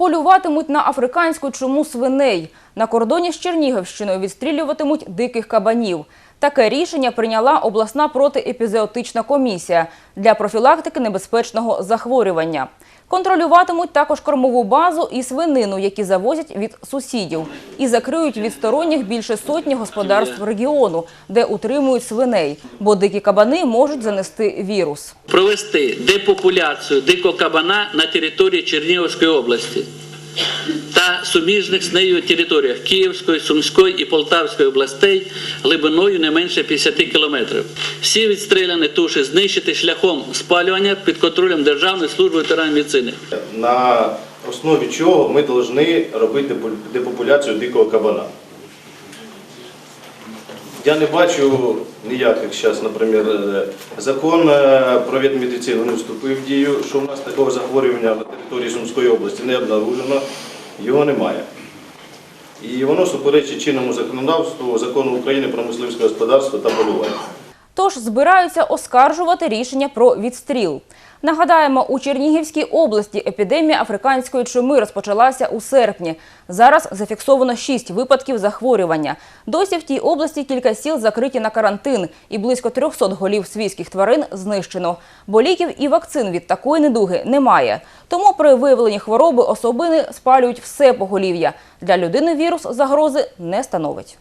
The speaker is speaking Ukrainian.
Полюватимуть на африканську чуму свиней. На кордоні з Чернігівщиною відстрілюватимуть диких кабанів. Таке рішення прийняла обласна протиепізеотична комісія для профілактики небезпечного захворювання. Контролюватимуть також кормову базу і свинину, які завозять від сусідів, і закриють від сторонніх більше сотні господарств регіону, де утримують свиней, бо дикі кабани можуть занести вірус. провести депопуляцію дикого кабана на території Чернігівської області та суміжних з нею територіях Київської, Сумської і Полтавської областей глибиною не менше 50 кілометрів. Всі відстріляні туші знищити шляхом спалювання під контролем Державної служби ветеранів медицини. на основі чого ми повинні робити депопуляцію дикого кабана. Я не бачу ніяких зараз, наприклад, е, закон е, про ветмедицину не вступив в дію, що в нас такого захворювання на території Сумської області не обнаружено, його немає. І воно суперечить чинному законодавству, закону України про мисливське господарство та полювання. Тож збираються оскаржувати рішення про відстріл. Нагадаємо, у Чернігівській області епідемія африканської чуми розпочалася у серпні. Зараз зафіксовано 6 випадків захворювання. Досі в тій області кілька сіл закриті на карантин і близько 300 голів свійських тварин знищено. Бо ліків і вакцин від такої недуги немає. Тому при виявленні хвороби особини спалюють все поголів'я. Для людини вірус загрози не становить.